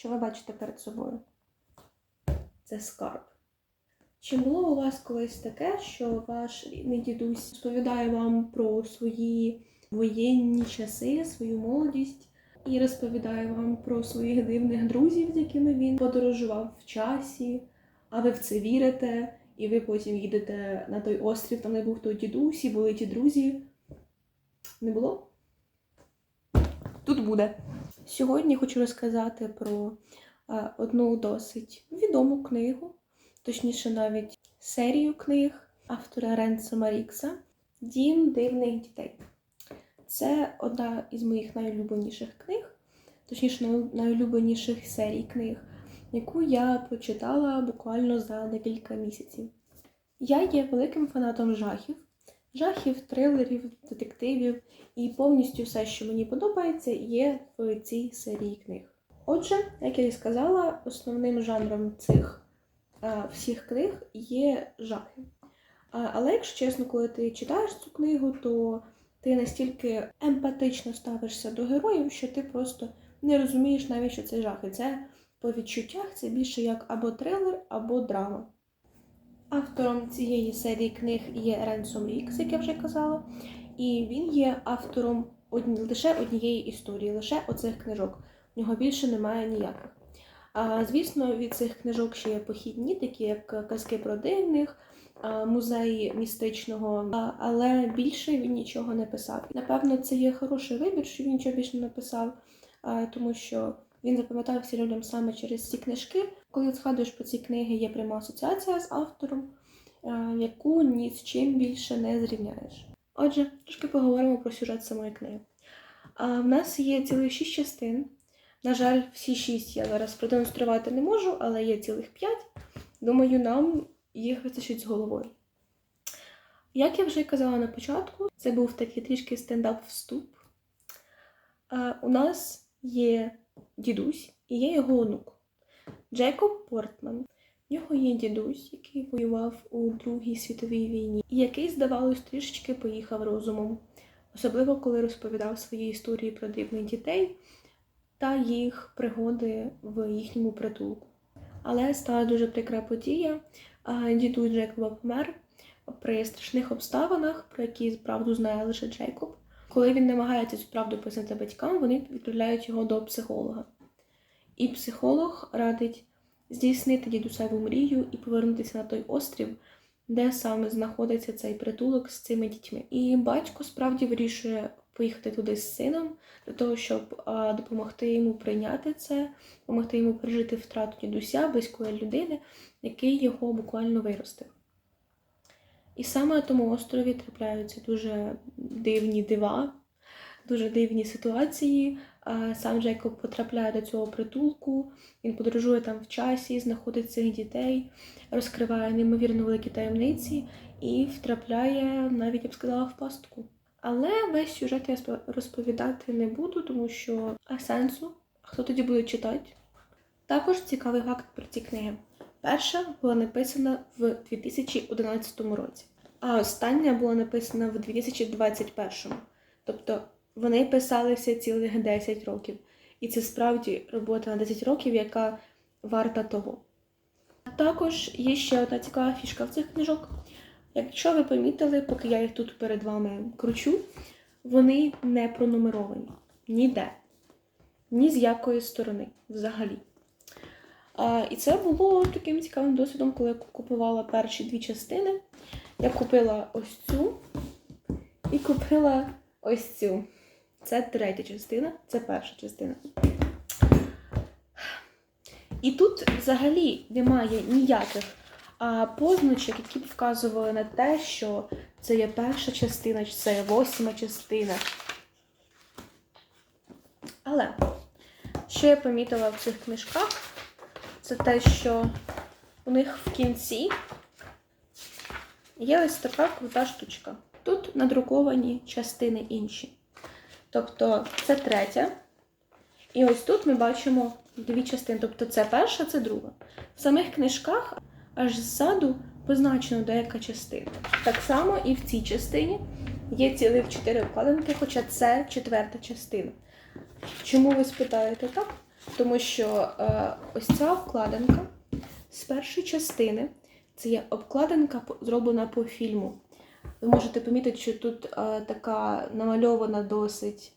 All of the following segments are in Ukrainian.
що ви бачите перед собою? Це скарб. Чи було у вас колись таке, що ваш рідний дідусь розповідає вам про свої воєнні часи, свою молодість і розповідає вам про своїх дивних друзів, з якими він подорожував в часі, а ви в це вірите, і ви потім їдете на той острів, там де був той дідусь, і були ті друзі? Не було? Тут буде. Сьогодні хочу розказати про одну досить відому книгу, точніше, навіть серію книг автора Ренсома Рікса Дім дивних дітей. Це одна із моїх найулюбленіших книг, точніше, найулюбленіших серій книг, яку я прочитала буквально за декілька місяців. Я є великим фанатом жахів, жахів, трилерів, детективів, і повністю все, що мені подобається, є в цій серії книг. Отже, як я і сказала, основним жанром цих а, всіх книг є жахи. А, але, якщо чесно, коли ти читаєш цю книгу, то ти настільки емпатично ставишся до героїв, що ти просто не розумієш навіть, що це жахи. Це по відчуттях це більше як або трилер, або драма. Автором цієї серії книг є Ренсом Рікс, як я вже казала, і він є автором одні, лише однієї історії, лише оцих книжок. В нього більше немає ніяких. А, звісно, від цих книжок ще є похідні, такі як казки про дивних, музеї містичного, але більше він нічого не писав. Напевно, це є хороший вибір, що він нічого більше не написав, тому що він запам'ятався людям саме через ці книжки. Коли згадуєш про ці книги, є пряма асоціація з автором, е, яку ні з чим більше не зрівняєш. Отже, трошки поговоримо про сюжет самої книги. В нас є цілих шість частин. На жаль, всі шість я зараз продемонструвати не можу, але є цілих п'ять. Думаю, нам їх вистачить з головою. Як я вже казала на початку, це був такий трішки стендап-вступ. У нас є дідусь і є його онук. Джейкоб Портман. В нього є дідусь, який воював у Другій світовій війні, і який, здавалось, трішечки поїхав розумом, особливо коли розповідав свої історії про дивних дітей та їх пригоди в їхньому притулку. Але стала дуже прикра подія. Дідусь Джейкоба помер при страшних обставинах, про які правду знає лише Джейкоб. Коли він намагається цю правду пояснити батькам, вони відправляють його до психолога. І психолог радить здійснити дідусеву мрію і повернутися на той острів, де саме знаходиться цей притулок з цими дітьми. І батько справді вирішує поїхати туди з сином для того, щоб допомогти йому прийняти це, допомогти йому пережити втрату дідуся, близької людини, який його буквально виростив. І саме на тому острові трапляються дуже дивні дива, дуже дивні ситуації. Сам Джейкоб потрапляє до цього притулку, він подорожує там в часі, знаходить цих дітей, розкриває неймовірно великі таємниці і втрапляє, навіть я б сказала, в пастку. Але весь сюжет я розповідати не буду, тому що а сенсу, а хто тоді буде читати? Також цікавий факт про ці книги. Перша була написана в 2011 році, а остання була написана в 2021. Тобто вони писалися цілих 10 років. І це справді робота на 10 років, яка варта того. Також є ще одна цікава фішка в цих книжок. Якщо ви помітили, поки я їх тут перед вами кручу, вони не пронумеровані ніде, ні з якої сторони взагалі. А, і це було таким цікавим досвідом, коли я купувала перші дві частини. Я купила ось цю і купила ось цю. Це третя частина, це перша частина. І тут взагалі немає ніяких а, позначок, які б вказували на те, що це є перша частина, чи це є восьма частина. Але що я помітила в цих книжках, це те, що у них в кінці є ось така крута штучка. Тут надруковані частини інші. Тобто це третя. І ось тут ми бачимо дві частини. Тобто це перша, це друга. В самих книжках аж ззаду позначено деяка частина. Так само і в цій частині є цілих чотири обкладинки, хоча це четверта частина. Чому ви спитаєте так? Тому що е, ось ця обкладинка з першої частини це є обкладинка зроблена по фільму. Ви можете помітити, що тут е, така намальована досить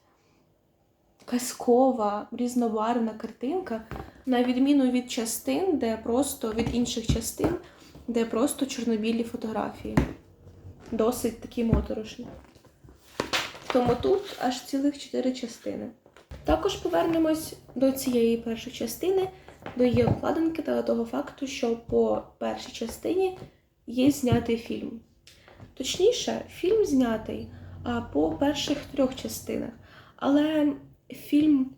казкова, різнобарвна картинка, на відміну від частин, де просто від інших частин, де просто чорнобілі фотографії. Досить такі моторошні. Тому тут аж цілих чотири частини. Також повернемось до цієї першої частини, до її обкладинки та до того факту, що по першій частині є знятий фільм. Точніше, фільм знятий по перших трьох частинах. Але фільм,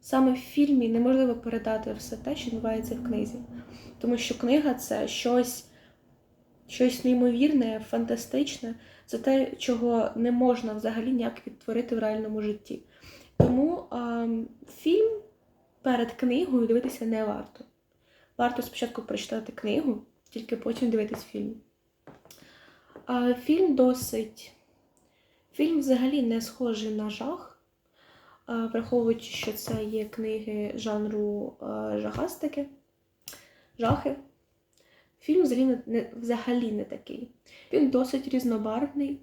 саме в фільмі неможливо передати все те, що відбувається в книзі. Тому що книга це щось, щось неймовірне, фантастичне, це те, чого не можна взагалі ніяк відтворити в реальному житті. Тому а, фільм перед книгою дивитися не варто. Варто спочатку прочитати книгу, тільки потім дивитись фільм. Фільм досить. Фільм взагалі не схожий на жах, враховуючи, що це є книги жанру жахастики, жахи. Фільм взагалі не, взагалі не такий. Він досить різнобарвний,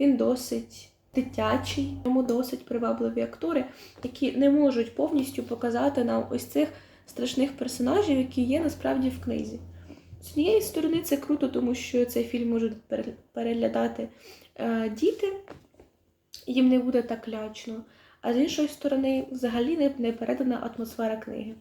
він досить дитячий, йому досить привабливі актори, які не можуть повністю показати нам ось цих страшних персонажів, які є насправді в книзі. З однієї сторони, це круто, тому що цей фільм можуть переглядати е, діти, їм не буде так лячно. А з іншої сторони, взагалі не, передана атмосфера книги.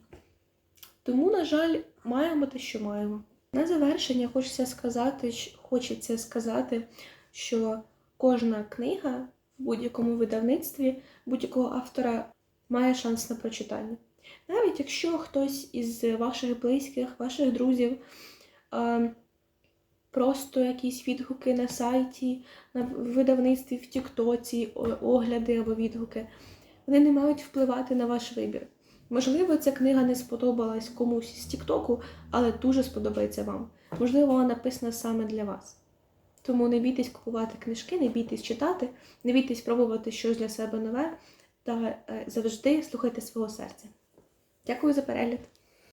Тому, на жаль, маємо те, що маємо. На завершення хочеться сказати, хочеться сказати, що кожна книга в будь-якому видавництві будь-якого автора має шанс на прочитання. Навіть якщо хтось із ваших близьких, ваших друзів просто якісь відгуки на сайті, на видавництві в Тіктоці, огляди або відгуки, вони не мають впливати на ваш вибір. Можливо, ця книга не сподобалась комусь з Тіктоку, але дуже сподобається вам. Можливо, вона написана саме для вас. Тому не бійтесь купувати книжки, не бійтесь читати, не бійтесь пробувати щось для себе нове та е, завжди слухайте свого серця. Дякую за перегляд!